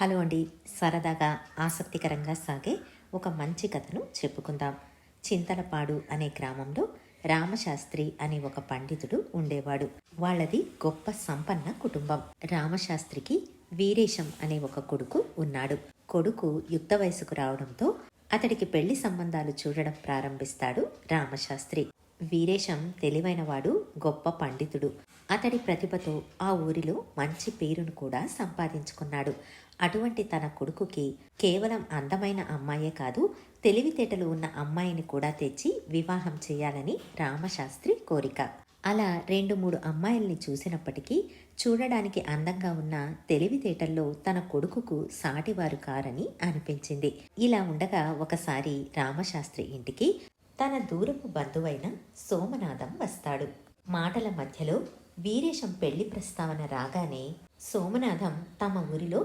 Hello అండి. సరదాగా ఆసక్తికరంగా సాగే ఒక మంచి కథను చెప్పుకుందాం. చింతలపాడు అనే గ్రామంలో రామశాస్త్రి అనే ఒక పండితుడు ఉండేవాడు. వాళ్ళది గొప్ప సంపన్న కుటుంబం. రామశాస్త్రికి వీరేశం అనే ఒక కొడుకు ఉన్నాడు. కొడుకు యుక్త వయసుకు రావడంతో అతడికి పెళ్ళి సంబంధాలు చూడడం ప్రారంభిస్తాడు రామశాస్త్రి. వీరేశం తెలివైనవాడు గొప్ప పండితుడు. అతడి ప్రతిభతో ఆ ఊరిలో మంచి పేరును కూడా సంపాదించుకున్నాడు. అటువంటి తన కొడుకుకి కేవలం అందమైన అమ్మాయే కాదు తెలివితేటలు ఉన్న అమ్మాయిని కూడా తెచ్చి వివాహం చేయాలని రామశాస్త్రి కోరిక. అలా రెండు మూడు అమ్మాయిల్ని చూసినప్పటికీ చూడడానికి అందంగా ఉన్న తెలివితేటల్లో తన కొడుకుకు సాటివారు కారని అనిపించింది. ఇలా ఉండగా ఒకసారి రామశాస్త్రి ఇంటికి తన దూరపు బంధువైన సోమనాథం వస్తాడు. మాటల మధ్యలో వీరేశం పెళ్ళి ప్రస్తావన రాగానే సోమనాథం తమ ఊరిలో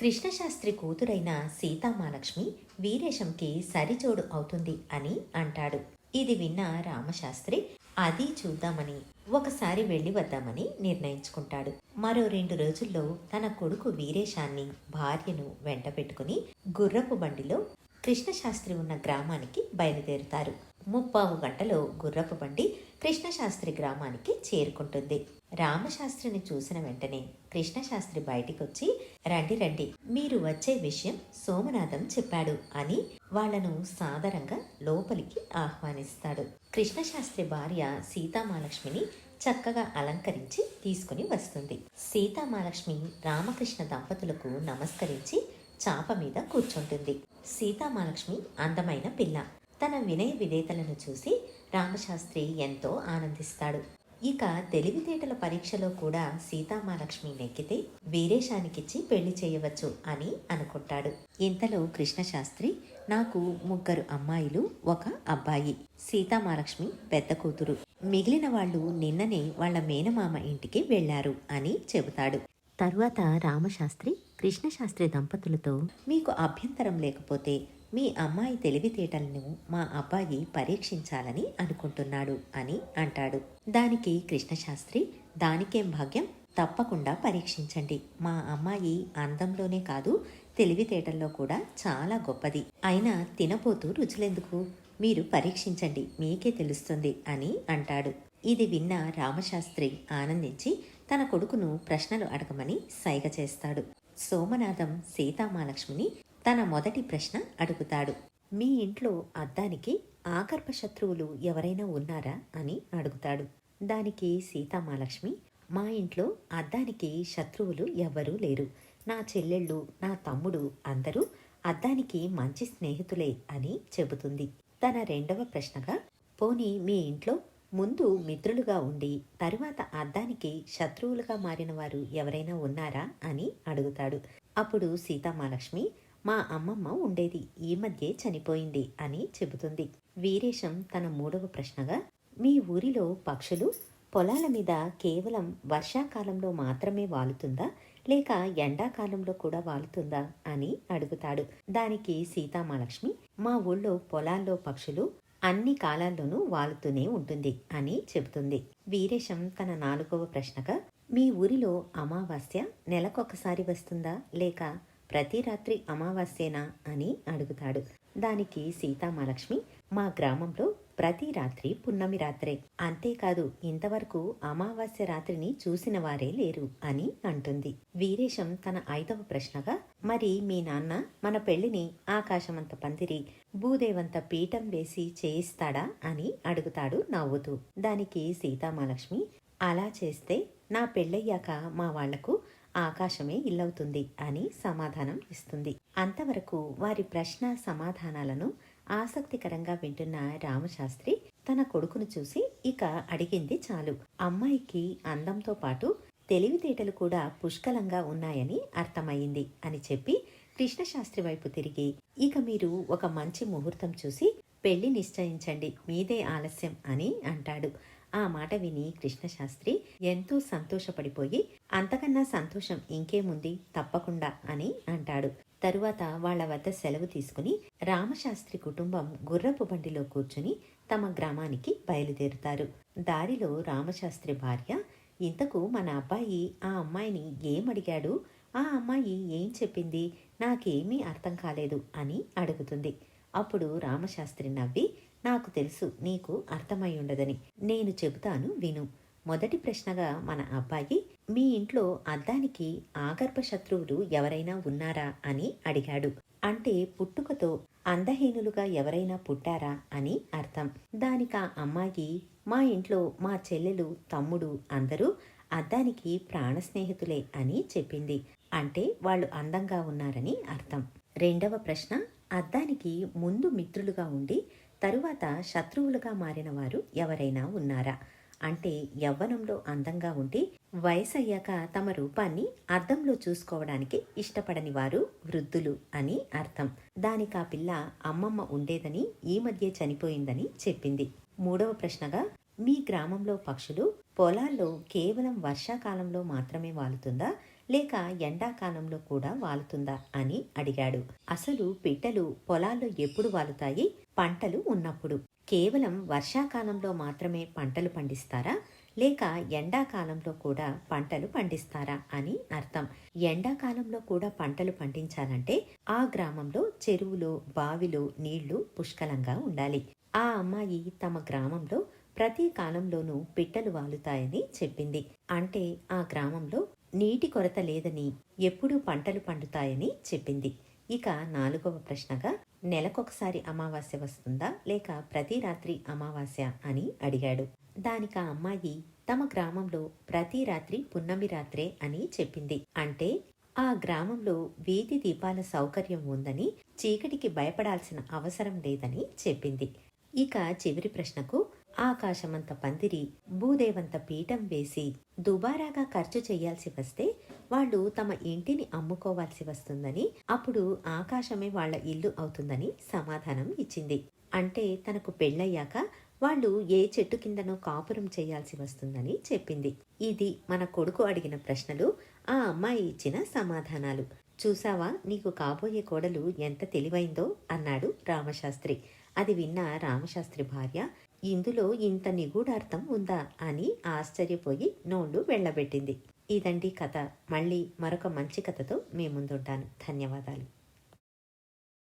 కృష్ణశాస్త్రి కూతురైన సీతామాలక్ష్మి వీరేశంకి సరిచోడు అవుతుంది అని అంటాడు. ఇది విన్న రామశాస్త్రి అది చూద్దామని ఒకసారి వెళ్ళి వద్దామని నిర్ణయించుకుంటాడు. మరో రెండు రోజుల్లో తన కొడుకు వీరేశాన్ని భార్యను వెంట పెట్టుకుని గుర్రపు బండిలో కృష్ణశాస్త్రి ఉన్న గ్రామానికి బయలుదేరుతారు. ముప్పావు గంటలో గుర్రపు బండి కృష్ణశాస్త్రి గ్రామానికి చేరుకుంటుంది. రామశాస్త్రిని చూసిన వెంటనే కృష్ణశాస్త్రి బయటికొచ్చి రండి రండి మీరు వచ్చే విషయం సోమనాథం చెప్పాడు అని వాళ్ళను సాదరంగా లోపలికి ఆహ్వానిస్తాడు. కృష్ణశాస్త్రి భార్య సీతామాలక్ష్మిని చక్కగా అలంకరించి తీసుకుని వస్తుంది. సీతామాలక్ష్మి రామకృష్ణ దంపతులకు నమస్కరించి చాప మీద కూర్చుంటుంది. సీతామాలక్ష్మి అందమైన పిల్ల. తన వినయ విధేతలను చూసి రామశాస్త్రి ఎంతో ఆనందిస్తాడు. ఇక తెలివితేటల పరీక్షలో కూడా సీతామాలక్ష్మి నెక్కితే వీరేశానికిచ్చి పెళ్ళి చేయవచ్చు అని అనుకుంటాడు. ఇంతలో కృష్ణశాస్త్రి నాకు ముగ్గురు అమ్మాయిలు ఒక అబ్బాయి. సీతామాలక్ష్మి పెద్ద కూతురు. మిగిలిన వాళ్ళు నిన్ననే వాళ్ళ మేనమామ ఇంటికి వెళ్ళారు అని చెబుతాడు. తరువాత రామశాస్త్రి కృష్ణశాస్త్రి దంపతులతో మీకు అభ్యంతరం లేకపోతే మీ అమ్మాయి తెలివితేటలను మా అబ్బాయి పరీక్షించాలని అనుకుంటున్నాడు అని అంటాడు. దానికి కృష్ణశాస్త్రి దానికేం భాగ్యం? తప్పకుండా పరీక్షించండి. మా అమ్మాయి అందంలోనే కాదు తెలివితేటల్లో కూడా చాలా గొప్పది. అయినా తినపోతూ రుచులెందుకు? మీరు పరీక్షించండి మీకే తెలుస్తుంది అని అంటాడు. ఇది విన్న రామశాస్త్రి ఆనందించి తన కొడుకును ప్రశ్నలు అడగమని సైగ చేస్తాడు. సోమనాథం సీతామాలక్ష్మిని తన మొదటి ప్రశ్న అడుగుతాడు. మీ ఇంట్లో అద్దానికి ఆకర్ప శత్రువులు ఎవరైనా ఉన్నారా అని అడుగుతాడు. దానికి సీతామాలక్ష్మి మా ఇంట్లో అద్దానికి శత్రువులు ఎవ్వరూ లేరు. నా చెల్లెళ్ళు నా తమ్ముడు అందరూ అద్దానికి మంచి స్నేహితులే అని చెబుతుంది. తన రెండవ ప్రశ్నగా పోనీ మీ ఇంట్లో ముందు మిత్రులుగా ఉండి తరువాత అద్దానికి శత్రువులుగా మారిన వారు ఎవరైనా ఉన్నారా అని అడుగుతాడు. అప్పుడు సీతామాలక్ష్మి మా అమ్మమ్మ ఉండేది ఈ మధ్యే చనిపోయింది అని చెబుతుంది. వీరేశం తన మూడవ ప్రశ్నగా మీ ఊరిలో పక్షులు పొలాల మీద కేవలం వర్షాకాలంలో మాత్రమే వాలుతుందా? లేక ఎండాకాలంలో కూడా వాలుతుందా? అని అడుగుతాడు. దానికి సీతామాలక్ష్మి మా ఊళ్ళో పొలాల్లో పక్షులు అన్ని కాలాల్లోనూ వాలుతూనే ఉంటుంది అని చెబుతుంది. వీరేశం తన నాలుగవ ప్రశ్నగా మీ ఊరిలో అమావాస్య నెలకొకసారి వస్తుందా? లేక ప్రతి రాత్రి అమావాస్యేనా అని అడుగుతాడు. దానికి సీతామహాలక్ష్మి మా గ్రామంలో ప్రతి రాత్రి పున్నమి రాత్రే. అంతేకాదు ఇంతవరకు అమావాస్య రాత్రిని చూసిన వారే లేరు అని అంటుంది. వీరేశం తన ఐదవ ప్రశ్నగా మరి మీ నాన్న మన పెళ్ళిని ఆకాశమంత పందిరి భూదేవంత పీఠం వేసి చేయిస్తాడా అని అడుగుతాడు నవ్వుతూ. దానికి సీతామహాలక్ష్మి అలా చేస్తే నా పెళ్ళయ్యాక మా వాళ్ళకు ఆకాశమే ఇల్లవుతుంది అని సమాధానం ఇస్తుంది. అంతవరకు వారి ప్రశ్న సమాధానాలను ఆసక్తికరంగా వింటున్న రామశాస్త్రి తన కొడుకును చూసి ఇక అడిగింది చాలు. అమ్మాయికి అందంతో పాటు తెలివితేటలు కూడా పుష్కలంగా ఉన్నాయని అర్థమయ్యింది అని చెప్పి కృష్ణశాస్త్రి వైపు తిరిగి ఇక మీరు ఒక మంచి ముహూర్తం చూసి పెళ్ళి నిశ్చయించండి మీదే ఆలస్యం అని అంటాడు. ఆ మాట విని కృష్ణశాస్త్రి ఎంతో సంతోషపడిపోయి అంతకన్నా సంతోషం ఇంకేముంది? తప్పకుండా అని అంటాడు. తరువాత వాళ్ళ వద్ద సెలవు తీసుకుని రామశాస్త్రి కుటుంబం గుర్రపు బండిలో కూర్చుని తమ గ్రామానికి బయలుదేరుతారు. దారిలో రామశాస్త్రి భార్య ఇంతకు మన అబ్బాయి ఆ అమ్మాయిని ఏమడిగాడు ఆ అమ్మాయి ఏం చెప్పింది? నాకేమీ అర్థం కాలేదు అని అడుగుతుంది. అప్పుడు రామశాస్త్రి నవ్వి నాకు తెలుసు నీకు అర్థమై ఉండదని. నేను చెబుతాను విను. మొదటి ప్రశ్నగా మన అబ్బాయి మీ ఇంట్లో అద్దానికి ఆగర్భ శత్రువులు ఎవరైనా ఉన్నారా అని అడిగాడు. అంటే పుట్టుకతో అందహీనులుగా ఎవరైనా పుట్టారా అని అర్థం. దానికా అమ్మాయి మా ఇంట్లో మా చెల్లెలు తమ్ముడు అందరూ అద్దానికి ప్రాణ స్నేహితులే అని చెప్పింది. అంటే వాళ్ళు అందంగా ఉన్నారని అర్థం. రెండవ ప్రశ్న అద్దానికి ముందు మిత్రులుగా ఉండి తరువాత శత్రువులుగా మారిన వారు ఎవరైనా ఉన్నారా? అంటే యవ్వనంలో అందంగా ఉండి వయసయ్యాక తమ రూపాన్ని అద్దంలో చూసుకోవడానికి ఇష్టపడని వారు వృద్ధులు అని అర్థం. దానికి ఆ పిల్ల అమ్మమ్మ ఉండేదని ఈ మధ్య చనిపోయిందని చెప్పింది. మూడవ ప్రశ్నగా మీ గ్రామంలో పక్షులు పొలాల్లో కేవలం వర్షాకాలంలో మాత్రమే వాలుతుందా? లేక ఎండాకాలంలో కూడా వాలుతుందా అని అడిగాడు. అసలు పిట్టలు పొలాల్లో ఎప్పుడు వాలుతాయి? పంటలు ఉన్నప్పుడు. కేవలం వర్షాకాలంలో మాత్రమే పంటలు పండిస్తారా? లేక ఎండాకాలంలో కూడా పంటలు పండిస్తారా అని అర్థం. ఎండాకాలంలో కూడా పంటలు పండించాలంటే ఆ గ్రామంలో చెరువులో బావిలో నీళ్ళు పుష్కలంగా ఉండాలి. ఆ అమ్మాయి తమ గ్రామంలో ప్రతి కాలంలోనూ పిట్టలు వాలుతాయని చెప్పింది. అంటే ఆ గ్రామంలో నీటి కొరత లేదని ఎప్పుడూ పంటలు పండుతాయని చెప్పింది. ఇక నాలుగవ ప్రశ్నగా నెలకొకసారి అమావాస్య వస్తుందా లేక ప్రతి రాత్రి అమావాస్య అని అడిగాడు. దానికి ఆ అమ్మాయి తమ గ్రామంలో ప్రతి రాత్రి పున్నమి రాత్రే అని చెప్పింది. అంటే ఆ గ్రామంలో వీధి దీపాల సౌకర్యం ఉందని చీకటికి భయపడాల్సిన అవసరం లేదని చెప్పింది. ఇక చివరి ప్రశ్నకు ఆకాశమంత పందిరి భూదేవంత పీఠం వేసి దుబారాగా ఖర్చు చేయాల్సి వస్తే వాళ్ళు తమ ఇంటిని అమ్ముకోవాల్సి వస్తుందని అప్పుడు ఆకాశమే వాళ్ళ ఇల్లు అవుతుందని సమాధానం ఇచ్చింది. అంటే తనకు పెళ్ళయ్యాక వాళ్ళు ఏ చెట్టు కిందనో కాపురం చేయాల్సి వస్తుందని చెప్పింది. ఇది మన కొడుకు అడిగిన ప్రశ్నలు ఆ అమ్మాయి ఇచ్చిన సమాధానాలు. చూసావా నీకు కాబోయే కోడలు ఎంత తెలివైందో అన్నాడు రామశాస్త్రి. అది విన్న రామశాస్త్రి భార్య ఇందులో ఇంత నిగూఢార్థం ఉందా అని ఆశ్చర్యపోయి నోళ్ళు వెళ్ళబెట్టింది ఇదండి కథ. మళ్ళీ మరొక మంచి కథతో మీ ముందుంటాను. ధన్యవాదాలు.